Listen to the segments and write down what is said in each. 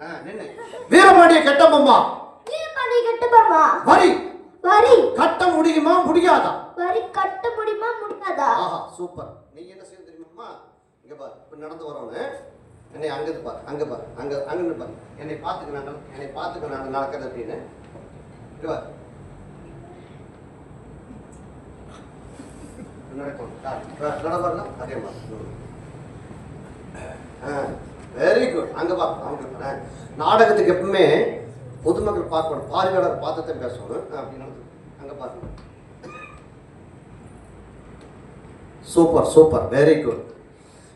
ஆ, வீரபாண்டிய கட்டபொம்மா வீரபாண்டி கட்டுப்பமா வரி. வரி. கட்ட முடியுமா முடியாதா? வரி கட்ட முடியுமா முடியாதா? ஆஹா சூப்பர். நீ என்ன செய்ய தெரியுமா இங்க பாரு இப்ப நடந்து வரவனு என்னை அங்க பாரு அங்க பாரு அங்க அங்க பாரு. என்னை பார்த்துக்க நான் என்னை பார்த்துக்க நான் நடக்கிறது அப்படின்னு. இங்க பாரு. நடக்கும் நட பாருங்க அதே மாதிரி. வெரி குட் அங்க பா அவங்க நாடகத்துக்கு எப்பவுமே பொதுமக்கள் பார்க்கணும். பார்வையாளர் பார்த்து தான் பேசணும். ஆ, அப்படி நடந்து. அங்க பாருங்க. சூப்பர் சூப்பர் வெரி குட்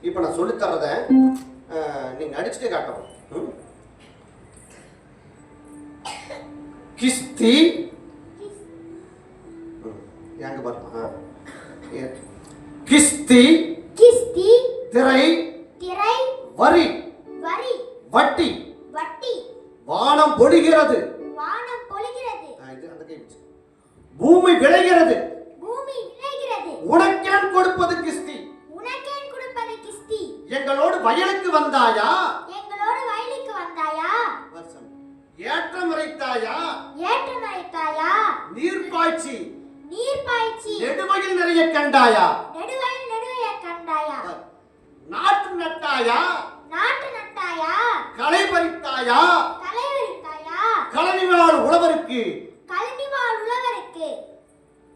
இப்போ நான் சொல்லித் தர்றத அஹ், நீங்க நடிச்சுட்டே காட்டணும்? கிஸ்தி? எங்க. ஏ- கிஸ்தி? கிஸ்தி? திரை? திரை? வரி? வரி. வட்டி. வட்டி. வானம் பொழிகிறது. வானம் பொழிகிறது. அந்த கை வச்சு. பூமி விளைகிறது. பூமி விளைகிறது. உனக்கேன் கொடுப்பது கிஸ்தி. உனக்கேன் கொடுப்பது கிஸ்தி. எங்களோடு வயலுக்கு வந்தாயா? எங்களோடு வயலுக்கு வந்தாயா? வருஷம். ஏற்றம் இறைத்தாயா ஏற்றம் அழைத்தாயா நீர் பாய்ச்சி. நீர் பாய்ச்சி. நெடுமையில் நிறைய கண்டாயா? நெடுவயல் நெடுவைய கண்டாயா? நாட்டு நட்டாயா? தலைவரித்தாயா? களனிவாழ் உழவருக்கு. கல்விவாழ் உழவருக்கு.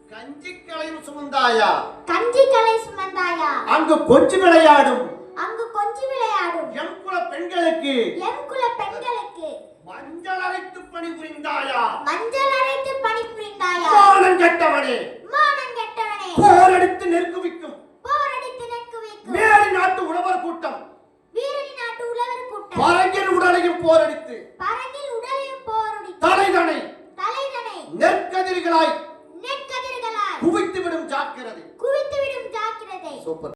கஞ்சி களையும் சுமந்தாயா? கஞ்சி கலை சுமந்தாயா? அங்கு கொஞ்சி விளையாடும். அங்கு கொஞ்சி விளையாடும். எம் குல பெண்களுக்கு. எம் குல பெண்களுக்கு. மஞ்சள் அரைத்து பணிபுரிந்தாயா மஞ்சள் அரைத்து பணிபுரிந்தாயா மானம் கெட்டவனே. போரடித்து பரங்கில் உடலையும் போரடித்து தலைதனை தலைதனை நெற்கதிர்களாய் நெற்கதிர்களால் குவித்து விடும் ஜாக்கிரதை. குவித்துவிடும் ஜாக்கிரதை. சூப்பர்.